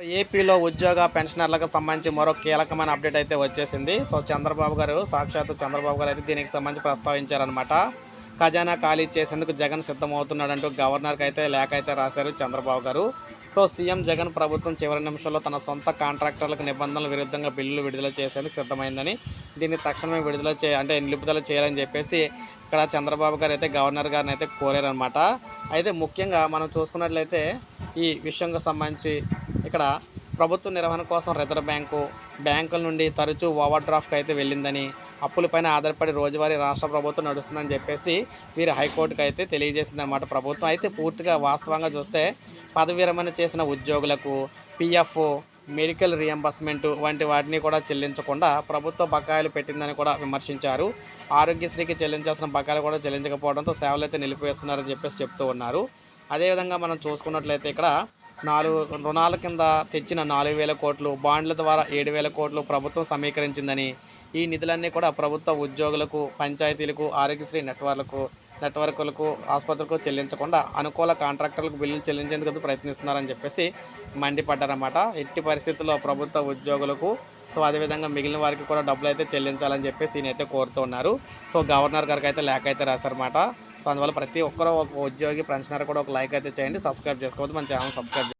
ఏపీలో ఉద్యోగ పెన్షనర్లకు సంబంధించి మరో కీలకమైన అప్డేట్ అయితే వచ్చేసింది. సో చంద్రబాబు గారు సాక్షాత్తు చంద్రబాబు గారు అయితే దీనికి సంబంధించి ప్రస్తావించారనమాట ఖజానా ఖాళీ చేసేందుకు జగన్ సిద్ధమవుతున్నాడంటూ గవర్నర్కి అయితే లేఖ అయితే రాశారు చంద్రబాబు గారు. సో సీఎం జగన్ ప్రభుత్వం చివరి నిమిషంలో తన సొంత కాంట్రాక్టర్లకు నిబంధనల విరుద్ధంగా బిల్లులు విడుదల చేసేందుకు సిద్ధమైందని దీన్ని తక్షణమే విడుదల చే అంటే నిలుపుదల చేయాలని చెప్పేసి ఇక్కడ చంద్రబాబు గారు అయితే గవర్నర్ గారిని అయితే కోరారనమాట అయితే ముఖ్యంగా మనం చూసుకున్నట్లయితే ఈ విషయంకు సంబంధించి ఇక్కడ ప్రభుత్వ నిర్వహణ కోసం రిజర్వ్ బ్యాంకు బ్యాంకుల నుండి తరచూ ఓవర్ డ్రాఫ్ట్ అయితే వెళ్ళిందని అప్పులపైన ఆధారపడి రోజువారీ రాష్ట్ర ప్రభుత్వం నడుస్తుందని చెప్పేసి వీరు హైకోర్టుకు అయితే తెలియజేసిందన్నమాట ప్రభుత్వం. అయితే పూర్తిగా వాస్తవంగా చూస్తే పదవి విరమణ చేసిన ఉద్యోగులకు పిఎఫ్ మెడికల్ రియంబర్స్మెంట్ వంటి వాటిని కూడా చెల్లించకుండా ప్రభుత్వ బకాయిలు పెట్టిందని కూడా విమర్శించారు. ఆరోగ్యశ్రీకి చెల్లించాల్సిన బకాయిలు కూడా చెల్లించకపోవడంతో సేవలు అయితే నిలిపివేస్తున్నారని చెప్పేసి చెప్తూ ఉన్నారు. అదేవిధంగా మనం చూసుకున్నట్లయితే ఇక్కడ నాలుగు రుణాల కింద తెచ్చిన నాలుగు వేల కోట్లు బాండ్ల ద్వారా ఏడు వేల కోట్లు ప్రభుత్వం సమీకరించిందని ఈ నిధులన్నీ కూడా ప్రభుత్వ ఉద్యోగులకు పంచాయతీలకు ఆరోగ్యశ్రీ నెట్వర్క్లకు నెట్వర్క్లకు ఆసుపత్రులకు చెల్లించకుండా అనుకూల కాంట్రాక్టర్లకు బిల్లులు చెల్లించేందుకు ప్రయత్నిస్తున్నారని చెప్పేసి మండిపడ్డారన్నమాట. ఎట్టి పరిస్థితుల్లో ప్రభుత్వ ఉద్యోగులకు సో అదేవిధంగా మిగిలిన వారికి కూడా డబ్బులు అయితే చెల్లించాలని చెప్పేసి ఈయనైతే కోరుతూ ఉన్నారు. సో గవర్నర్ గారికి అయితే లేఖ అయితే రాశారన్నమాట. సో అందువల్ల ప్రతి ఒక్కరూ ఒక ఉద్యోగి పెన్షనర్ కూడా ఒక లైక్ అయితే చేయండి. సబ్స్క్రైబ్ చేసుకోవద్దు. మన ఛానల్ సబ్స్క్రైబ్